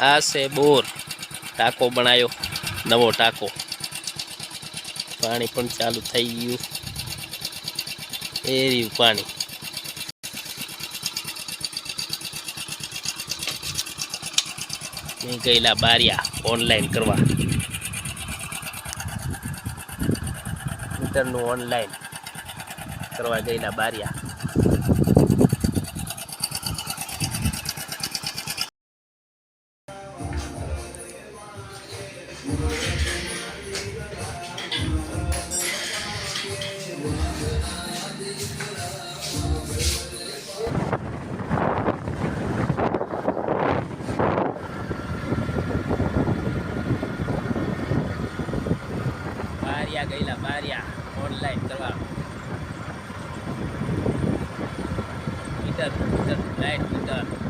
આ છે બોર. ટાંકો બનાવ્યો નવો ટાંકો. પાણી પણ ચાલુ થઈ ગયું. એ રહ્યું પાણી. મેં ગયેલા બારિયા ઓનલાઈન કરવા. મીટરનું ઓનલાઈન કરવા ગયેલા બારિયા. બારિયા ગયેલા બારિયા ઓનલાઈન કરવા. Meter meter light meter.